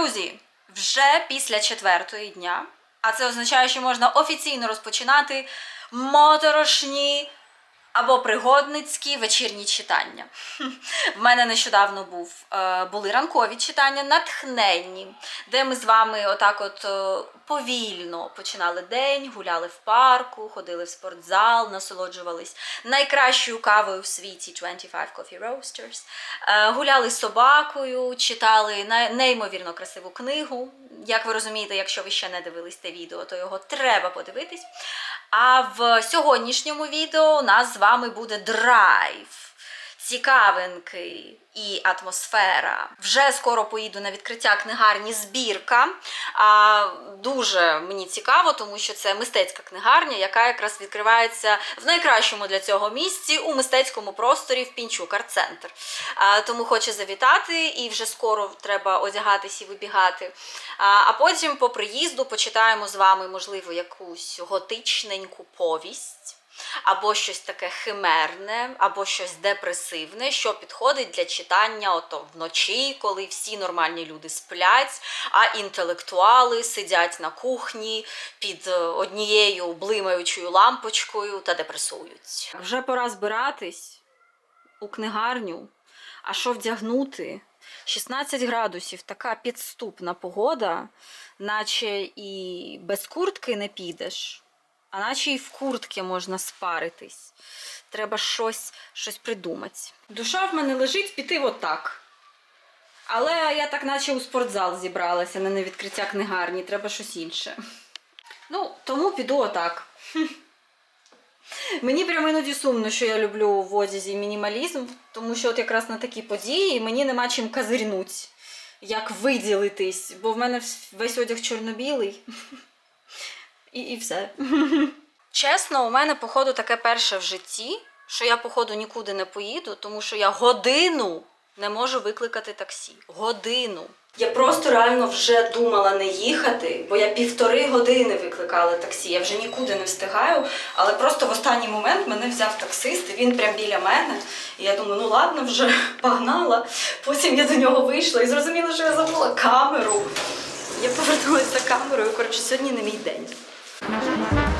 Друзі, вже після четвертої дня, а це означає, що можна офіційно розпочинати моторошні або пригодницькі вечірні читання. В мене нещодавно був, е, були ранкові читання, натхненні, де ми з вами отак от е, повільно починали день, гуляли в парку, ходили в спортзал, насолоджувались найкращою кавою в світі 25 Coffee Roasters, е, гуляли з собакою, читали неймовірно красиву книгу. Як ви розумієте, якщо ви ще не дивились те відео, то його треба подивитись. А в сьогоднішньому відео у нас вами буде драйв, цікавинки і атмосфера. Вже скоро поїду на відкриття книгарні збірка. А, дуже мені цікаво, тому що це мистецька книгарня, яка якраз відкривається в найкращому для цього місці у мистецькому просторі в Пінчук Арт-центр. Тому хочу завітати і вже скоро треба одягатись і вибігати. А, а потім по приїзду почитаємо з вами, можливо, якусь готичненьку повість. Або щось таке химерне, або щось депресивне, що підходить для читання ото вночі, коли всі нормальні люди сплять, а інтелектуали сидять на кухні під е, однією блимаючою лампочкою та депресують. Вже пора збиратись у книгарню. А що вдягнути? 16 градусів, така підступна погода, наче і без куртки не підеш, а наче і в куртки можна спаритись. Треба щось, щось придумати. Душа в мене лежить піти отак. Але я так наче у спортзал зібралася, не на відкриття книгарні, треба щось інше. Ну, тому піду отак. Мені прямо іноді сумно, що я люблю в одязі мінімалізм, тому що от якраз на такі події мені нема чим казирнуть, як виділитись, бо в мене весь одяг чорно-білий. І, і все. Чесно, у мене, походу, таке перше в житті, що я, походу, нікуди не поїду, тому що я годину не можу викликати таксі. Годину. Я просто реально вже думала не їхати, бо я півтори години викликала таксі. Я вже нікуди не встигаю. Але просто в останній момент мене взяв таксист, і він прям біля мене. І я думаю, ну ладно, вже погнала. Потім я до нього вийшла і зрозуміла, що я забула камеру. Я повернулася за камерою. Коротше, сьогодні не мій день. Thank you.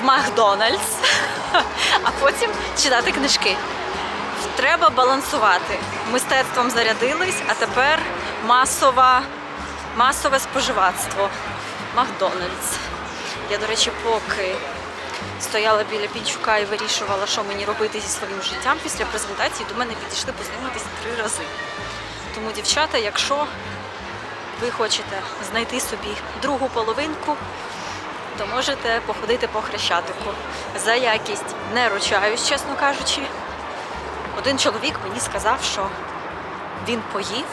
В Макдональдс, а потім читати книжки. Треба балансувати. Мистецтвом зарядились, а тепер масова, масове споживацтво. Макдональдс. Я, до речі, поки стояла біля Пінчука і вирішувала, що мені робити зі своїм життям після презентації, до мене підійшли познайомитись три рази. Тому, дівчата, якщо ви хочете знайти собі другу половинку, то можете походити по хрещатику. За якість не ручаюсь, чесно кажучи. Один чоловік мені сказав, що він поїв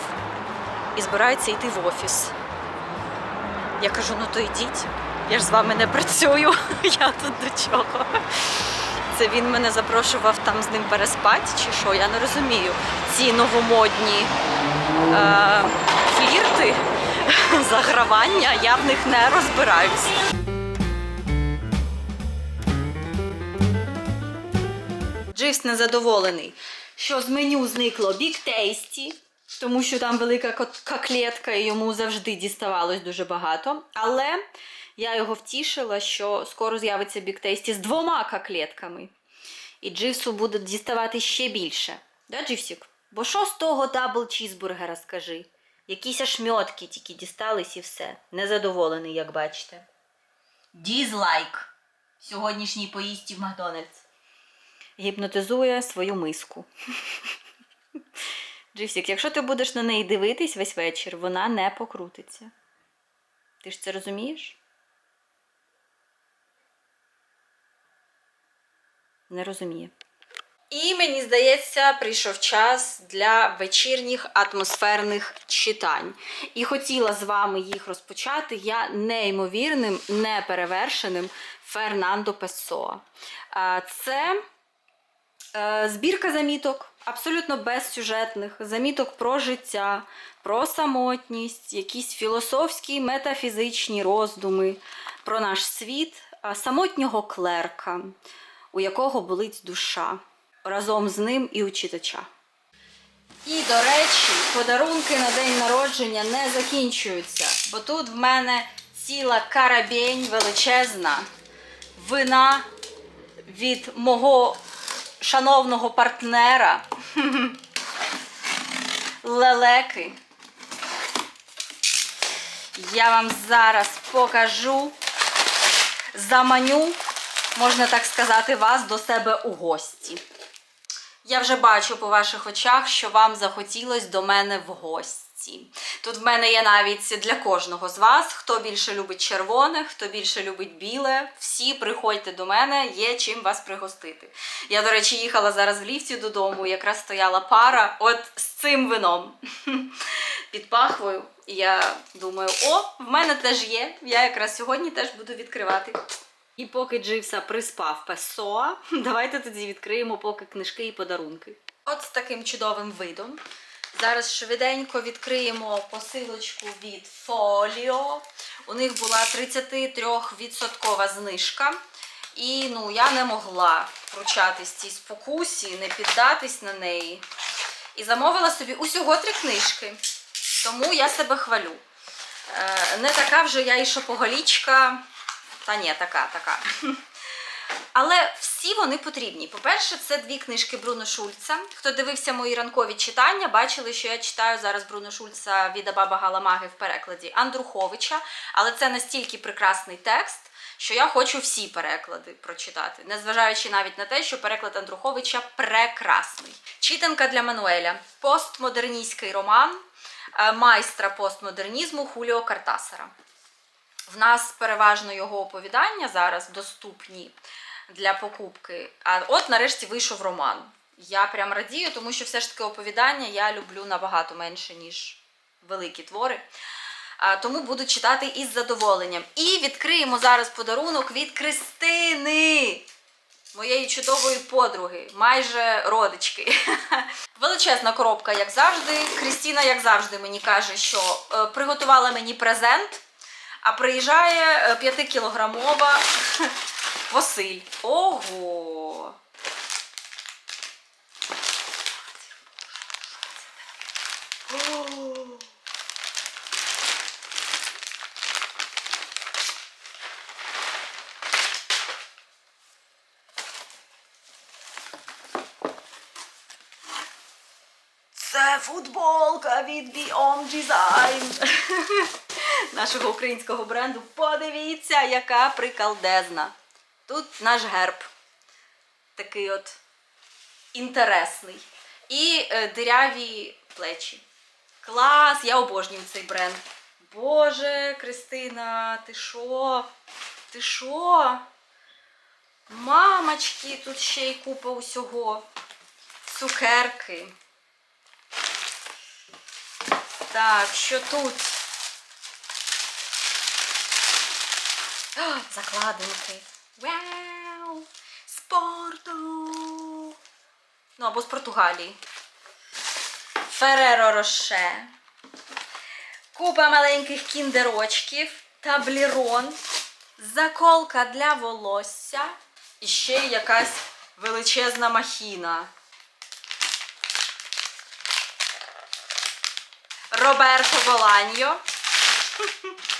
і збирається йти в офіс. Я кажу, ну то йдіть, я ж з вами не працюю, я тут до чого. Це він мене запрошував там з ним переспати, чи що, я не розумію. Ці новомодні е, флірти, загравання, я в них не розбираюсь. Дживс незадоволений, що з меню зникло Big Tasty, тому що там велика коклетка і йому завжди діставалось дуже багато. Але я його втішила, що скоро з'явиться Big Tasty з двома коклетками. І Дживсу буде діставати ще більше. Да, Дживсік? Бо що з того дабл чізбургера, скажи? Якісь ошметки тільки дістались і все. Незадоволений, як бачите. Дізлайк сьогоднішній поїздці в Макдональдс. Гіпнотизує свою миску. Дживсік, якщо ти будеш на неї дивитись весь вечір, вона не покрутиться. Ти ж це розумієш? Не розуміє. І мені здається, прийшов час для вечірніх атмосферних читань. І хотіла з вами їх розпочати я неймовірним, неперевершеним Фернандо Песоа. Це збірка заміток, абсолютно безсюжетних, заміток про життя, про самотність, якісь філософські, метафізичні роздуми про наш світ, самотнього клерка, у якого болить душа, разом з ним і у читача. І, до речі, подарунки на день народження не закінчуються, бо тут в мене ціла карабінь величезна вина від мого шановного партнера лелеки. Я вам зараз покажу, заманю, можна так сказати, вас до себе у гості. Я вже бачу по ваших очах, що вам захотілось до мене в гості. Тут в мене є навіть для кожного з вас, хто більше любить червоне, хто більше любить біле. Всі приходьте до мене, є чим вас пригостити. Я, до речі, їхала зараз в ліфті додому, якраз стояла пара от з цим вином під пахвою. І я думаю, о, в мене теж є. Я якраз сьогодні теж буду відкривати. І поки Дживса приспав Песоа, давайте тоді відкриємо поки книжки і подарунки. От з таким чудовим видом. Зараз швиденько відкриємо посилочку від Folio. У них була 33% знижка. І ну, я не могла пручатись цій спокусі, не піддатись на неї. І замовила собі усього три книжки. Тому я себе хвалю. Е, не така вже я і шопоголічка. Та ні, така, така. Але всі вони потрібні. По-перше, це дві книжки Бруно Шульца. Хто дивився мої ранкові читання, бачили, що я читаю зараз Бруно Шульца від Абаба Галамаги в перекладі Андруховича. Але це настільки прекрасний текст, що я хочу всі переклади прочитати, незважаючи навіть на те, що переклад Андруховича прекрасний. Читанка для Мануеля, постмодерністський роман е, майстра постмодернізму Хуліо Картасара. В нас переважно його оповідання зараз доступні для покупки. А от нарешті вийшов роман. Я прям радію, тому що все ж таки оповідання я люблю набагато менше, ніж великі твори. Тому буду читати із задоволенням. І відкриємо зараз подарунок від Кристини, моєї чудової подруги, майже родички. Величезна коробка, як завжди. Крістіна, як завжди, мені каже, що е, приготувала мені презент. А приїжджає 5-кілограмова Василь. Ого! Це футболка від Beyond Design нашого українського бренду. Подивіться, яка прикалдезна. Тут наш герб. Такий от інтересний. І е, диряві плечі. Клас! Я обожнюю цей бренд. Боже, Кристина, ти що? Ти що? Мамочки, тут ще й купа усього. Цукерки. Так, що тут? Закладинки. Вау! Спорту! Ну, або з Португалії. Фереро Роше. Купа маленьких кіндерочків. Таблірон. Заколка для волосся. І ще якась величезна махіна. Роберто Боланьо.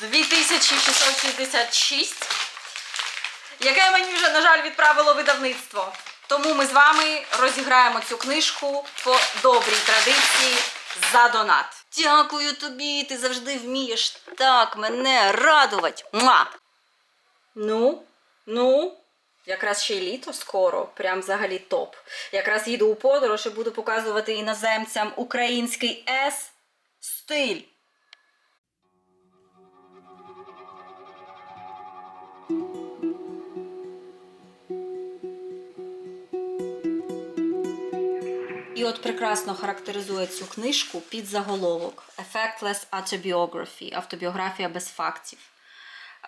2666, яке мені вже, на жаль, відправило видавництво. Тому ми з вами розіграємо цю книжку по добрій традиції за донат. Дякую тобі, ти завжди вмієш так мене радувати. Муа! Ну, ну. Якраз ще й літо скоро, прям взагалі топ. Якраз їду у подорож і буду показувати іноземцям український С от прекрасно характеризує цю книжку під заголовок Effectless Autobiography, автобіографія без фактів.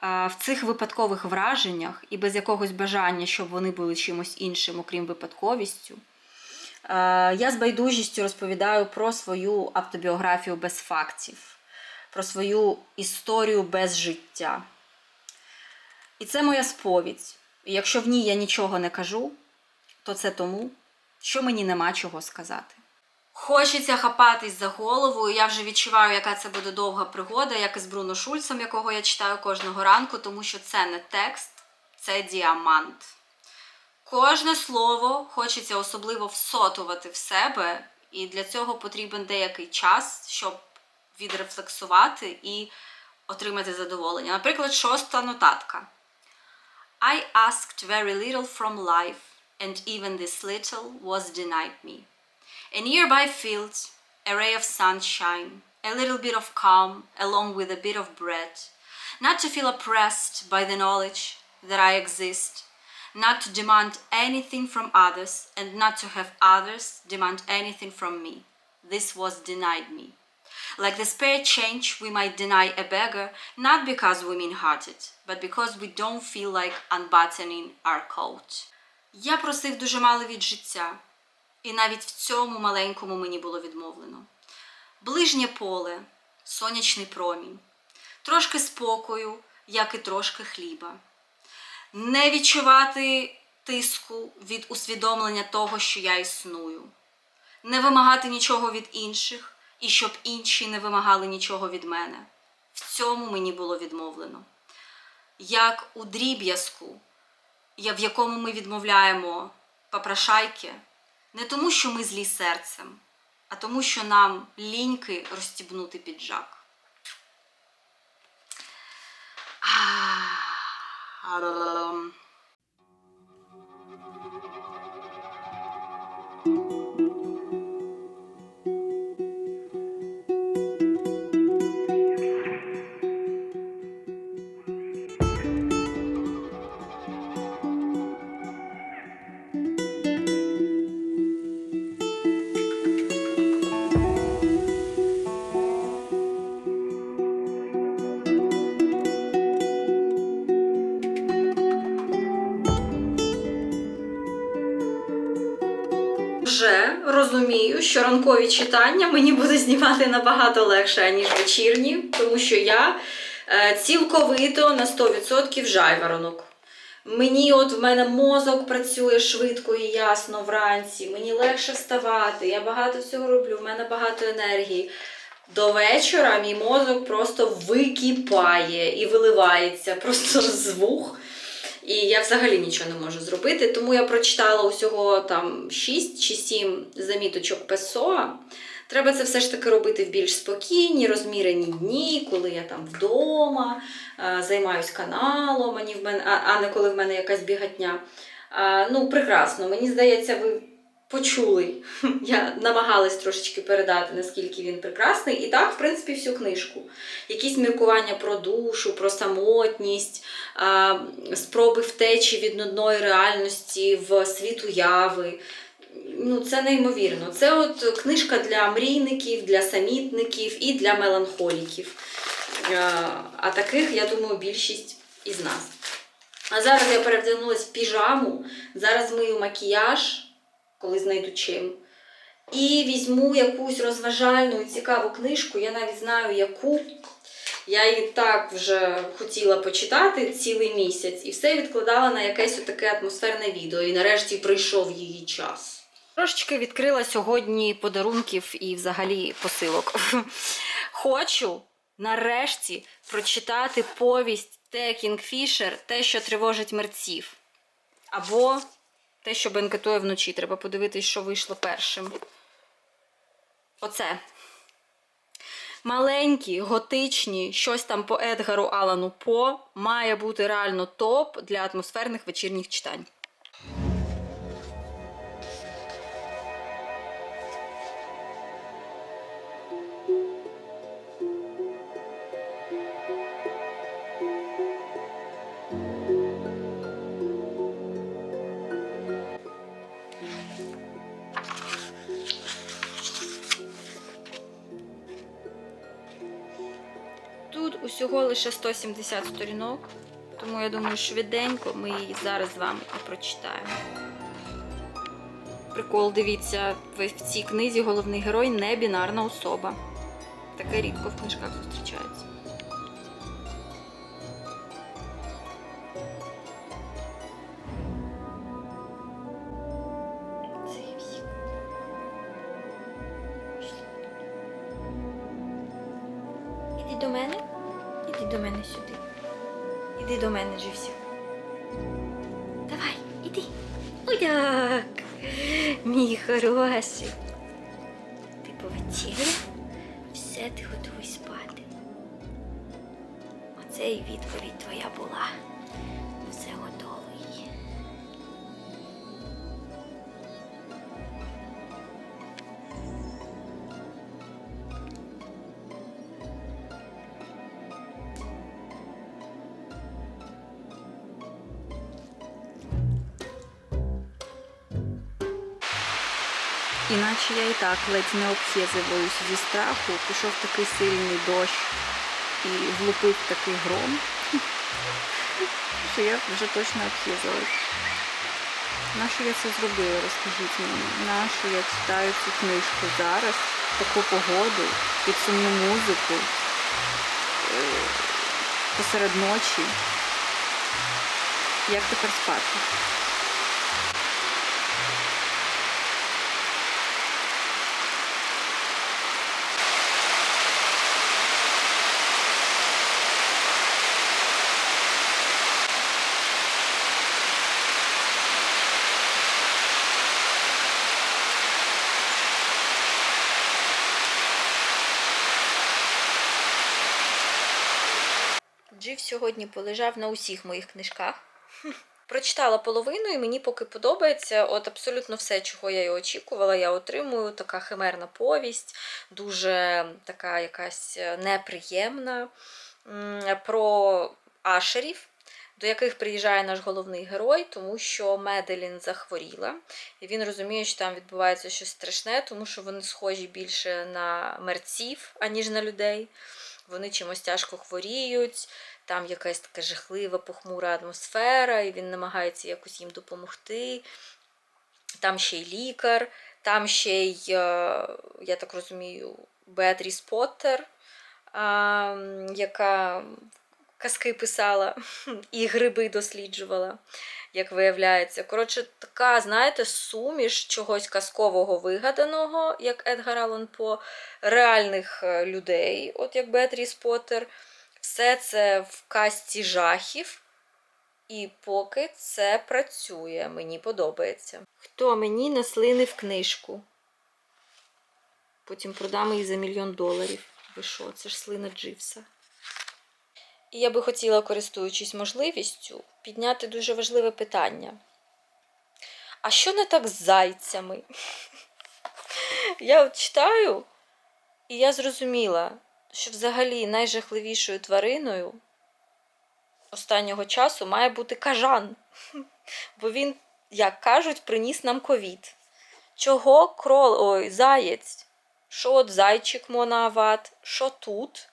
В цих випадкових враженнях і без якогось бажання, щоб вони були чимось іншим, окрім випадковістю, я з байдужістю розповідаю про свою автобіографію без фактів, про свою історію без життя. І це моя сповідь. І якщо в ній я нічого не кажу, то це тому, що мені нема чого сказати. Хочеться хапатись за голову, і я вже відчуваю, яка це буде довга пригода, як і з Бруно Шульцем, якого я читаю кожного ранку, тому що це не текст, це діамант. Кожне слово хочеться особливо всотувати в себе, і для цього потрібен деякий час, щоб відрефлексувати і отримати задоволення. Наприклад, шоста нотатка. I asked very little from life, and even this little was denied me. A nearby field, a ray of sunshine, a little bit of calm, along with a bit of bread. Not to feel oppressed by the knowledge that I exist, not to demand anything from others, and not to have others demand anything from me. This was denied me. Like the spare change, we might deny a beggar not because we're mean hearted, but because we don't feel like unbuttoning our coat. Я просив дуже мало від життя, і навіть в цьому маленькому мені було відмовлено. Ближнє поле, сонячний промінь, трошки спокою, як і трошки хліба. Не відчувати тиску від усвідомлення того, що я існую, не вимагати нічого від інших, і щоб інші не вимагали нічого від мене. В цьому мені було відмовлено. Як у дріб'язку, в якому ми відмовляємо попрошайки, не тому, що ми злі серцем, а тому, що нам ліньки розстібнути піджак. А-а-а. Розумію, що ранкові читання мені буде знімати набагато легше, ніж вечірні, тому що я е, цілковито на 100% жайворонок. Мені от в мене мозок працює швидко і ясно вранці, мені легше вставати, я багато всього роблю, в мене багато енергії. До вечора мій мозок просто википає і виливається просто з вух. І я взагалі нічого не можу зробити. Тому я прочитала усього там 6 чи 7 заміточок Песоа. Треба це все ж таки робити в більш спокійні, розмірені дні, коли я там вдома, е, займаюсь каналом, а не, коли в мене якась бігатня. Ну, прекрасно, мені здається, ви почули. Я намагалась трошечки передати, наскільки він прекрасний. І так, в принципі, всю книжку. Якісь міркування про душу, про самотність, спроби втечі від нудної реальності в світ уяви. Ну, це неймовірно. Це от книжка для мрійників, для самітників і для меланхоліків. А таких, я думаю, більшість із нас. А зараз я перевдягнулася в піжаму, зараз мию макіяж, коли знайду чим. І візьму якусь розважальну і цікаву книжку, я навіть знаю яку. Я її так вже хотіла почитати цілий місяць і все відкладала на якесь таке атмосферне відео. І нарешті прийшов її час. Трошечки відкрила сьогодні подарунків і взагалі посилок. Хочу нарешті прочитати повість Те Кінгфішер, те, що тривожить мерців. Або те, що бенкетує вночі. Треба подивитись, що вийшло першим. Оце. маленькі, готичні, щось там по Едгару Алану По має бути реально топ для атмосферних вечірніх читань. Тут усього лише 170 сторінок, тому я думаю, швиденько ми її зараз з вами і прочитаємо. Прикол, дивіться, в цій книзі головний герой не бінарна особа. Таке рідко в книжках зустрічається. Іди до мене. Іди до мене сюди. Іди до мене, Живсік. Давай, іди. Так. Мій хороший. Ти повечеря, Все, ти готовий спати. Оце і відповідь твоя була. Іначе я і так ледь не обхезиваюсь зі страху. Пішов такий сильний дощ і влупив такий гром, що я вже точно обхезалась. Нащо я це зробила, розкажіть мені? Нащо я читаю цю книжку зараз, таку погоду, під сумну музику, е, посеред ночі? Як тепер спати? Сьогодні полежав на усіх моїх книжках. Прочитала половину, і мені поки подобається. От абсолютно все, чого я і очікувала, я отримую. Така химерна повість, дуже така якась е, неприємна. Про ашерів, до яких приїжджає наш головний герой, тому що Меделін захворіла. І він розуміє, що там відбувається щось страшне, тому що вони схожі більше на мерців, аніж на людей. Вони чимось тяжко хворіють, там якась така жахлива, похмура атмосфера, і він намагається якось їм допомогти. Там ще й лікар, там ще й, е, я так розумію, Беатріс Поттер, яка казки писала і гриби досліджувала, як виявляється. Коротше, така, знаєте, суміш чогось казкового вигаданого, як Едгар Аллан По, реальних е, людей, от як Беатріс Поттер. Все це в касті жахів. І поки це працює, мені подобається. Хто мені наслинив книжку? Потім продам її за мільйон доларів. Ви що, це ж слина Дживса. І я би хотіла, користуючись можливістю, підняти дуже важливе питання. А що не так з зайцями? Я от читаю, і я зрозуміла, що взагалі найжахливішою твариною останнього часу має бути кажан. Бо він, як кажуть, приніс нам ковід. Чого крол, ой, заєць? Що от зайчик моноават, що тут?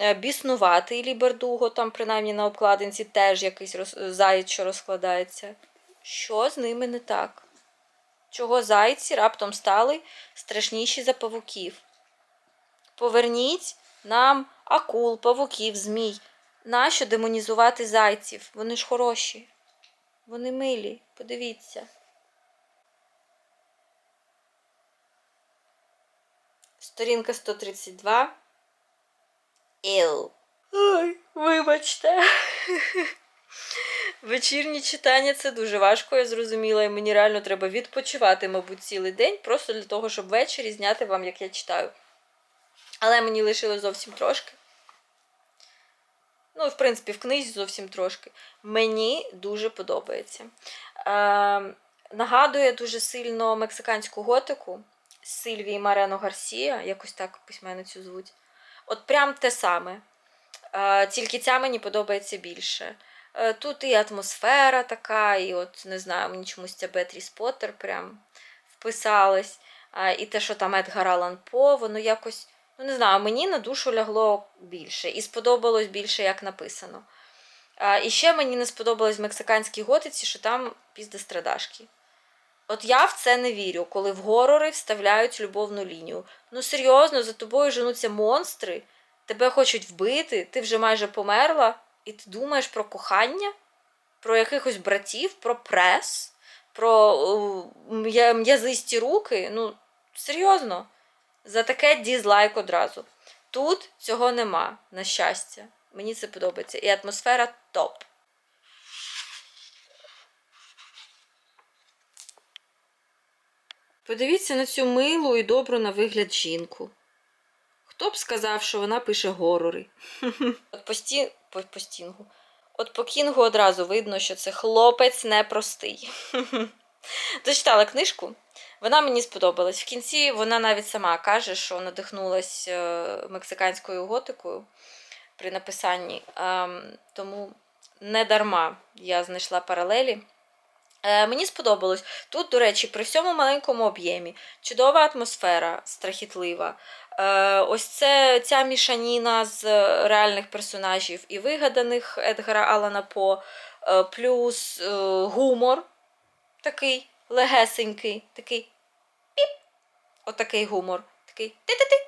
Е, Біснуватий лібердуго, там принаймні на обкладинці теж якийсь роз... заєць, що розкладається. Що з ними не так? Чого зайці раптом стали страшніші за павуків? Поверніть нам акул, павуків, змій. Нащо демонізувати зайців? Вони ж хороші. Вони милі, подивіться. Сторінка 132. Іл. Ой, вибачте. Вечірні читання це дуже важко, я зрозуміла, і мені реально треба відпочивати, мабуть, цілий день, просто для того, щоб ввечері зняти вам, як я читаю. Але мені лишилось зовсім трошки. Ну, в принципі, в книзі зовсім трошки. Мені дуже подобається. Е, нагадує дуже сильно мексиканську готику Сильвії Марено Гарсія, якось так письменницю звуть. От прям те саме. Е, тільки ця мені подобається більше. Е, тут і атмосфера така, і от не знаю, мені чомусь ця Бетріс Поттер прям вписалась. Е, і те, що там Едгар Аллан По, воно якось, ну не знаю, мені на душу лягло більше і сподобалось більше, як написано. Е, і ще мені не сподобалось в мексиканській готиці, що там піздестрадашки. От я в це не вірю, коли в горори вставляють любовну лінію. Ну серйозно, за тобою женуться монстри, тебе хочуть вбити, ти вже майже померла, і ти думаєш про кохання, про якихось братів, про прес, про е, м'язисті руки. Ну, серйозно, за таке дізлайк одразу. Тут цього нема, на щастя. Мені це подобається. І атмосфера топ. Подивіться на цю милу і добру на вигляд жінку. Хто б сказав, що вона пише горори? От по, сті... по, по стінгу. От по кінгу одразу видно, що це хлопець непростий. Дочитала книжку, вона мені сподобалась. В кінці вона навіть сама каже, що надихнулась е, мексиканською готикою при написанні. Ем, тому не дарма я знайшла паралелі. Е, мені сподобалось. Тут, до речі, при всьому маленькому об'ємі, чудова атмосфера, страхітлива. Е, ось це ця мішаніна з реальних персонажів і вигаданих Едгара Алана По, плюс гумор такий легесенький, такий піп. Отакий гумор. Такий ти-ти-ти.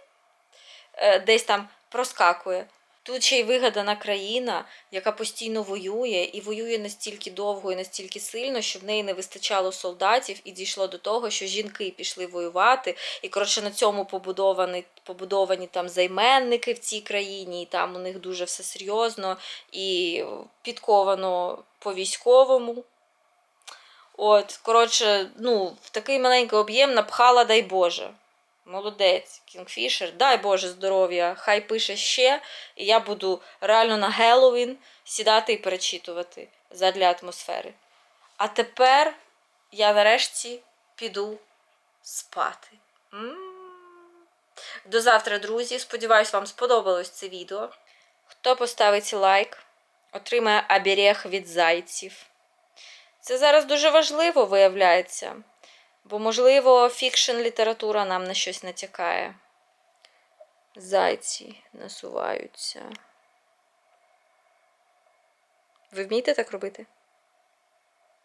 Е, Десь там проскакує. Тут ще й вигадана країна, яка постійно воює, і воює настільки довго і настільки сильно, що в неї не вистачало солдатів, і дійшло до того, що жінки пішли воювати. І коротше на цьому побудовані, побудовані там займенники в цій країні, і там у них дуже все серйозно і підковано по військовому. От, коротше, ну, в такий маленький об'єм напхала, дай Боже. Молодець, Кінгфішер, дай Боже здоров'я, хай пише ще, і я буду реально на Геловін сідати і перечитувати задля атмосфери. А тепер я нарешті піду спати. М. До завтра, друзі. Сподіваюсь, вам сподобалось це відео. Хто поставить лайк, отримає оберег від зайців. Це зараз дуже важливо виявляється. Бо, можливо, фікшн література нам на щось натякає. Зайці насуваються. Ви вмієте так робити?